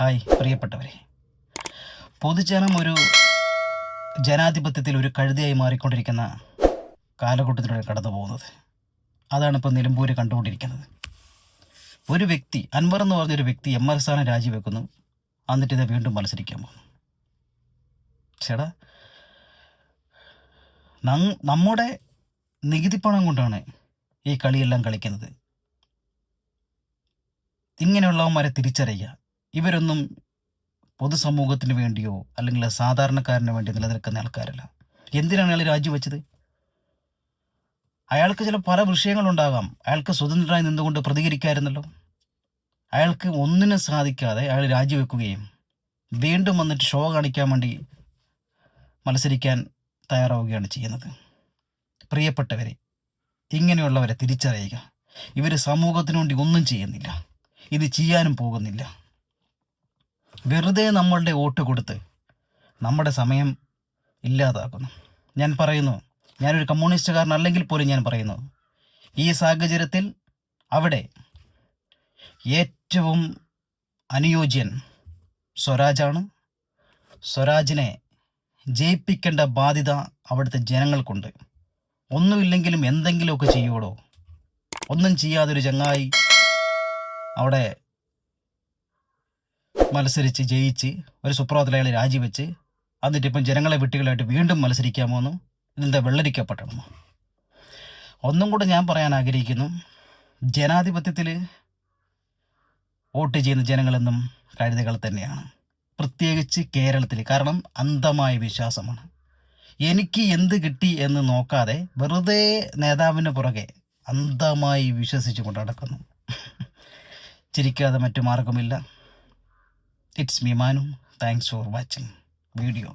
Hi പ്രിയപ്പെട്ടവരെ. പൊതുജനം ഒരു ജനാധിപത്യത്തിൽ ഒരു കഴുതിയായി മാറിക്കൊണ്ടിരിക്കുന്ന കാലഘട്ടത്തിലൂടെ കടന്നു പോകുന്നത് അതാണ് ഇപ്പോൾ നിലമ്പൂർ കണ്ടുകൊണ്ടിരിക്കുന്നത്. ഒരു വ്യക്തി അൻവർ എന്ന് പറഞ്ഞൊരു വ്യക്തി എം ആർ സ്ഥാനം രാജിവെക്കുന്നു. എന്നിട്ട് ഇത് വീണ്ടും മത്സരിക്കാൻ പോകുന്നു. ചേടാ നമ്മുടെ നികുതിപ്പണം കൊണ്ടാണ് ഈ കളിയെല്ലാം കളിക്കുന്നത്. ഇങ്ങനെയുള്ളവന്മാരെ തിരിച്ചറിയുക. ഇവരൊന്നും പൊതുസമൂഹത്തിന് വേണ്ടിയോ അല്ലെങ്കിൽ സാധാരണക്കാരന് വേണ്ടി നിലനിൽക്കുന്ന ആൾക്കാരല്ല. എന്തിനാണ് അയാൾ രാജിവെച്ചത്? അയാൾക്ക് ചില പല വിഷയങ്ങളുണ്ടാകാം. അയാൾക്ക് സ്വതന്ത്രനായി നിന്നുകൊണ്ട് പ്രതികരിക്കാമായിരുന്നല്ലോ അയാൾക്ക് ഒന്നിനും സാധിക്കാതെ അയാൾ രാജിവെക്കുകയും വീണ്ടും വന്നിട്ട് ഷോ കാണിക്കാൻ വേണ്ടി മത്സരിക്കാൻ തയ്യാറാവുകയാണ് ചെയ്യുന്നത്. പ്രിയപ്പെട്ടവരെ ഇങ്ങനെയുള്ളവരെ തിരിച്ചറിയുക. ഇവർ സമൂഹത്തിനു വേണ്ടി ഒന്നും ചെയ്യുന്നില്ല. ഇത് ചെയ്യാനും പോകുന്നില്ല. വെറുതെ നമ്മളുടെ വോട്ട് കൊടുത്ത് നമ്മുടെ സമയം ഇല്ലാതാക്കുന്നു. ഞാൻ പറയുന്നു ഞാനൊരു കമ്മ്യൂണിസ്റ്റുകാരനല്ലെങ്കിൽ പോലും ഞാൻ പറയുന്നു ഈ സാഹചര്യത്തിൽ അവിടെ ഏറ്റവും അനുയോജ്യൻ സ്വരാജാണ്. സ്വരാജിനെ ജയിപ്പിക്കേണ്ട ബാധ്യത അവിടുത്തെ ജനങ്ങൾക്കുണ്ട്. ഒന്നുമില്ലെങ്കിലും എന്തെങ്കിലുമൊക്കെ ചെയ്യൂടോ ഒന്നും ചെയ്യാതൊരു ചങ്ങായി അവിടെ മത്സരിച്ച് ജയിച്ച് ഒരു സുപ്രഭാതത്തിൽ രാജിവെച്ച് എന്നിട്ട് ഇപ്പം ജനങ്ങളെ വിട്ടുകളായിട്ട് വീണ്ടും മത്സരിക്കാമോ എന്നും ഇതിന്റെ വെള്ളരിക്കപ്പെട്ടണമോ ഒന്നും കൂടെ ഞാൻ പറയാൻ ആഗ്രഹിക്കുന്നു. ജനാധിപത്യത്തിൽ വോട്ട് ചെയ്യുന്ന ജനങ്ങളെന്നും കഴുതകൾ തന്നെയാണ്. പ്രത്യേകിച്ച് കേരളത്തിൽ കാരണം അന്ധമായ വിശ്വാസമാണ്. എനിക്ക് എന്ത് കിട്ടി എന്ന് നോക്കാതെ വെറുതെ നേതാവിന് പുറകെ അന്ധമായി വിശ്വസിച്ചു കൊണ്ട് നടക്കുന്നു. ചിരിക്കാതെ മറ്റു മാർഗമില്ല. It's me, Manu. Thanks for watching video.